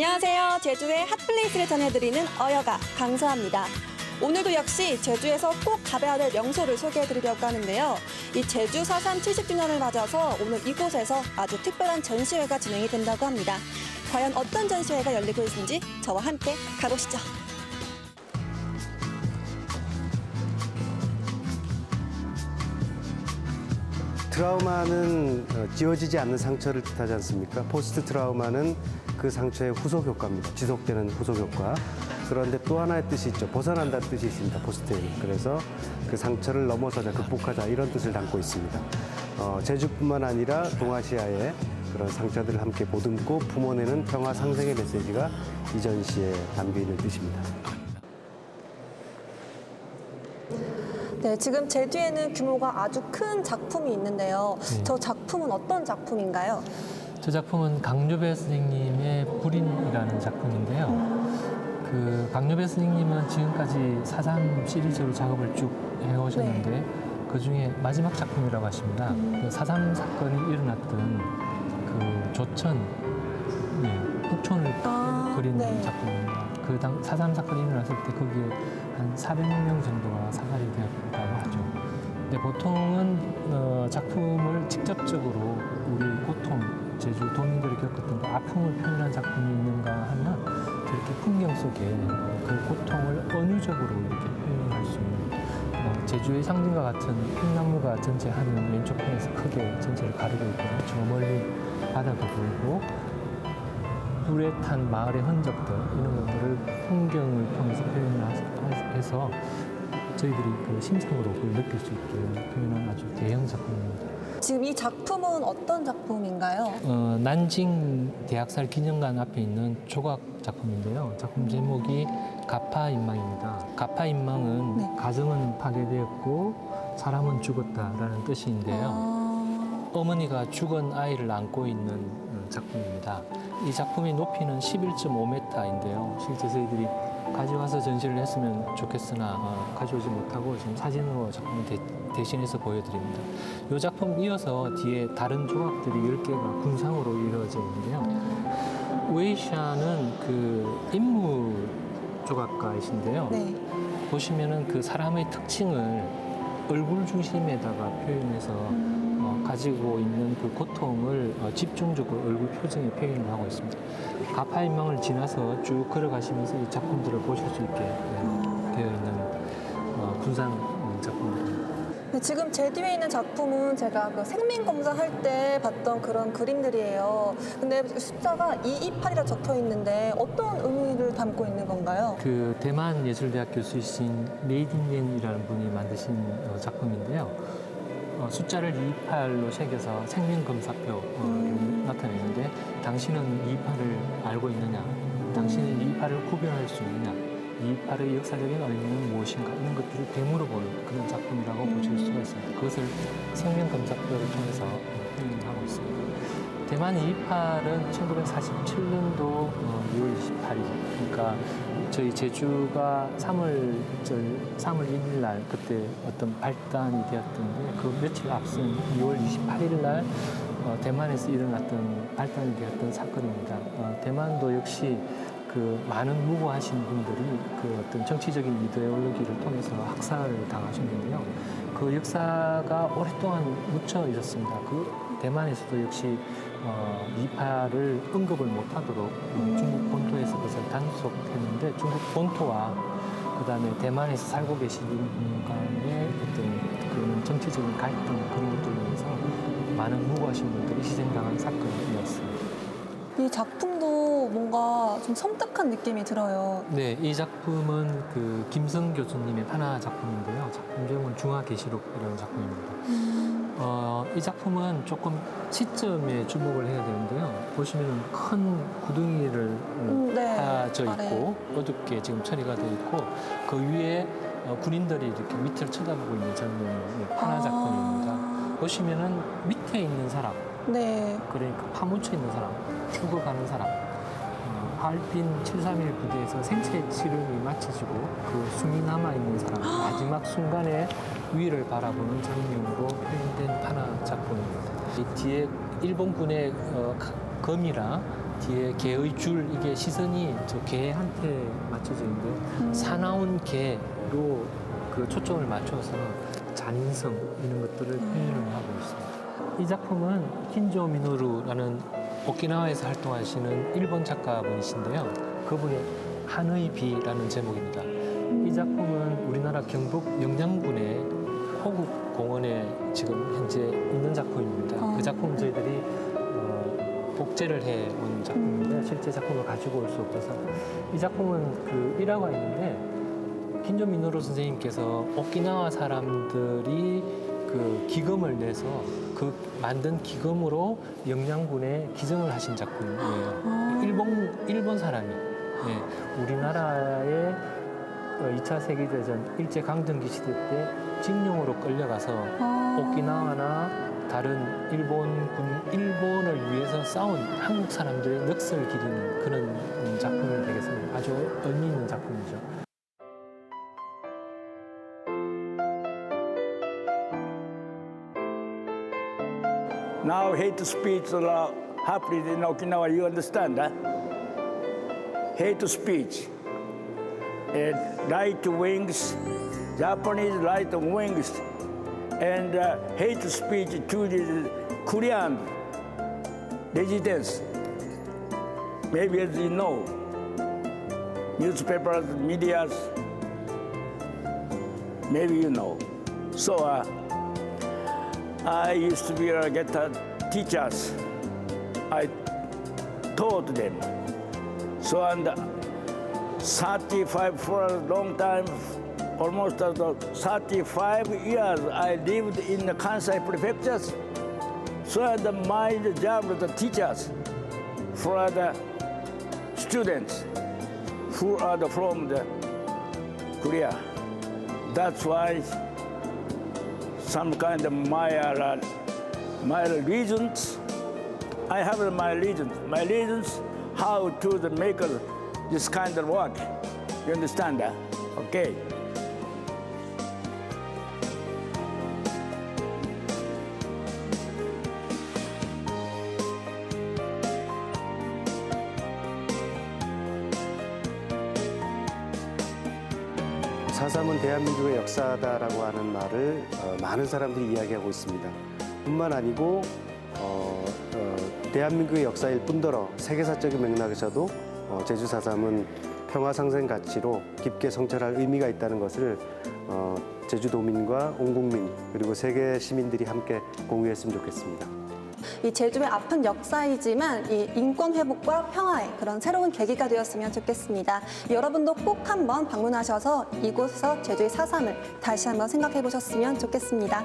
안녕하세요. 제주의 핫플레이스를 전해드리는 어여가 강서아입니다. 오늘도 역시 제주에서 꼭 가봐야 될 명소를 소개해드리려고 하는데요. 이 제주 사상 70주년을 맞아서 오늘 이곳에서 아주 특별한 전시회가 진행이 된다고 합니다. 과연 어떤 전시회가 열리고 있는지 저와 함께 가보시죠. 트라우마는 어, 지워지지 않는 상처를 뜻하지 않습니까? 포스트 트라우마는 그 상처의 후속 효과입니다. 지속되는 후속 효과. 그런데 또 하나의 뜻이 있죠. 벗어난다는 뜻이 있습니다. 포스트에는. 그래서 그 상처를 넘어서자, 극복하자 이런 뜻을 담고 있습니다. 어, 제주뿐만 아니라 동아시아의 그런 상처들을 함께 보듬고 품어내는 평화 상생의 메시지가 이 전 시에 담겨 있는 뜻입니다. 네, 지금 제 뒤에는 규모가 아주 큰 작품이 있는데요. 네. 저 작품은 어떤 작품인가요? 저 작품은 강요배 선생님의 불인이라는 작품인데요. 그 강요배 선생님은 지금까지 사삼 시리즈로 작업을 쭉 해오셨는데 그 중에 마지막 작품이라고 하십니다. 그 사삼 사건이 일어났던 그 조천, 예, 북촌을 아, 그린 네. 작품입니다. 그 당 사삼 사건이 일어났을 때 거기에 한 400명 정도가 사살이 되었다고 하죠. 근데 보통은 어, 작품을 직접적으로 우리 고통, 제주 도민들이 겪었던 그 아픔을 표현한 작품이 있는가 하면 저렇게 풍경 속에 그 고통을 언어적으로 이렇게 표현할 수 있는 어, 제주의 상징과 같은 팽나무가 전체 하늘 왼쪽 편에서 크게 전체를 가리고 있고요. 저 멀리 바다가 보이고 불에 탄 마을의 흔적들 이런 것들을 풍경을 통해서 표현을 하- 해서 저희들이 그 심상으로 그걸 느낄 수 있게 표현한 아주 대형 작품입니다. 지금 이 작품은 어떤 작품인가요? 어, 난징 대학살 기념관 앞에 있는 조각 작품인데요. 작품 제목이 가파 인망입니다. 가파 인망은 네. 가정은 파괴되었고 사람은 죽었다라는 뜻인데요. 아, 어머니가 죽은 아이를 안고 있는 음, 작품입니다. 이 작품의 높이는 11.5m인데요. 실제 저희들이 가져와서 전시를 했으면 좋겠으나 어, 가져오지 못하고 지금 사진으로 작품을 대, 신해서 보여드립니다. 이 작품 이어서 뒤에 다른 조각들이 10개가 군상으로 이루어져 있는데요. 웨이샤는 그 인물 조각가이신데요. 네. 보시면은 그 사람의 특징을 얼굴 중심에다가 표현해서 어, 가지고 있는 그 고통을 어, 집중적으로 얼굴 표정에 표현을 하고 있습니다. 가파인망을 지나서 쭉 걸어가시면서 이 작품들을 보실 수 있게 네, 되어 있는 어, 군상 음, 작품들입니다. 네, 지금 제 뒤에 있는 작품은 제가 그 생민 검사할 때 봤던 그런 그림들이에요. 근데 숫자가 228이라 적혀 있는데 어떤 의미를 담고 있는 건가요? 그 대만 예술대학 교수이신 레이딘옌이라는 분이 만드신 어, 작품인데요. 어, 숫자를 28로 새겨서 생명검사표를 음. 나타내는데 당신은 28을 알고 있느냐? 당신은 28을 구별할 수 있느냐? 28의 역사적인 의미는 무엇인가? 이런 것들을 되물어보는 그런 작품이라고 보실 수가 있습니다. 그것을 생명검사표를 통해서 어, 표현을 하고 있습니다. 대만 28은 1947년도 6월 28일, 그러니까 저희 제주가 3월절, 3월 1일 날 그때 어떤 발단이 되었던데 그 며칠 앞선 6월 28일 날 어, 대만에서 일어났던 발단이 되었던 사건입니다. 어, 대만도 역시 그 많은 무고하신 분들이 그 어떤 정치적인 이데올로기를 통해서 학살을 당하셨는데요. 그 역사가 오랫동안 묻혀 있었습니다. 그 대만에서도 역시 어, 이파를 언급을 못하도록 어, 중국 본토에서 그것을 단속했는데 중국 본토와 그다음에 대만에서 살고 계신 분 간의 어떤 그런 정치적인 갈등 그런 것들로 인해서 많은 무고하신 분들이 희생당한 사건이었습니다. 이 작품도 뭔가 좀 섬뜩한 느낌이 들어요. 네, 이 작품은 그 김성 교수님의 하나 작품인데요. 작품 제목은 중화계시록이라는 작품입니다. 어, 이 작품은 조금 시점에 주목을 해야 되는데요. 보시면 큰 구덩이를 음, 네. 파져 아래. 있고 어둡게 지금 처리가 되어 있고 그 위에 어, 군인들이 이렇게 밑을 쳐다보고 있는 장면이 하나 아. 작품입니다. 보시면은 밑에 있는 사람, 네. 그러니까 파묻혀 있는 사람, 죽어가는 사람. 어, 하얼빈 731 부대에서 생체 치료이 마쳐지고 그 숨이 남아 있는 사람 마지막 순간에 위를 바라보는 장면으로 표현된 하나 작품입니다. 이 뒤에 일본군의 어, 가- 검이라 뒤에 개의 줄 이게 시선이 저 개한테 맞춰져 있는데 사나운 개로 그 초점을 맞춰서 잔인성 이런 것들을 표현을 하고 있습니다. 이 작품은 킨조 미노루라는 오키나와에서 활동하시는 일본 작가분이신데요. 그분의 한의 비라는 제목입니다. 이 작품은 우리나라 경북 영양군의 호국 공원에 지금 현재 있는 작품입니다. 어. 그 작품 저희들이 어, 복제를 해 온 작품인데 실제 작품을 가지고 올 수 없어서 이 작품은 그 일화가 있는데 킨조 미노루 선생님께서 오키나와 사람들이 그 기금을 내서 그 만든 기금으로 영양군에 기증을 하신 작품이에요. 일본 일본 사람이 예, 우리나라의 어, 2차 세계대전 일제 강점기 시대 때 징용으로 끌려가서 아. 오키나와나 다른 일본군 일본을 위해서 싸운 한국 사람들의 넋을 기리는 그런 음, 작품이 되겠습니다. 아주 의미 있는 작품이죠. Now hate speech law happening in Okinawa, you understand that? Hate speech. And right wings, Japanese right wings, and uh, hate speech to the Korean residents. Maybe as you know, newspapers, medias, maybe you know. So uh, I used to be uh, a guitar uh, teachers. I taught them. So and uh, 35 for a long time, almost uh, 35 years I lived in the Kansai prefectures. So and my job the teachers for the students who are from the Korea. That's why some kind of my uh, my reasons. I have my reasons. My reasons how to make this kind of work. You understand that? Okay. 사삼은 대한민국의 역사다라고 하는 말을 어, 많은 사람들이 이야기하고 있습니다. 뿐만 아니고 어, 어, 대한민국의 역사일 뿐더러 세계사적인 맥락에서도 어, 제주 사삼은 평화 상생 가치로 깊게 성찰할 의미가 있다는 것을 어, 제주도민과 온 국민 그리고 세계 시민들이 함께 공유했으면 좋겠습니다. 이 제주의 아픈 역사이지만 이 인권 회복과 평화의 그런 새로운 계기가 되었으면 좋겠습니다. 여러분도 꼭 한번 방문하셔서 이곳에서 제주의 사삼을 다시 한번 생각해 보셨으면 좋겠습니다.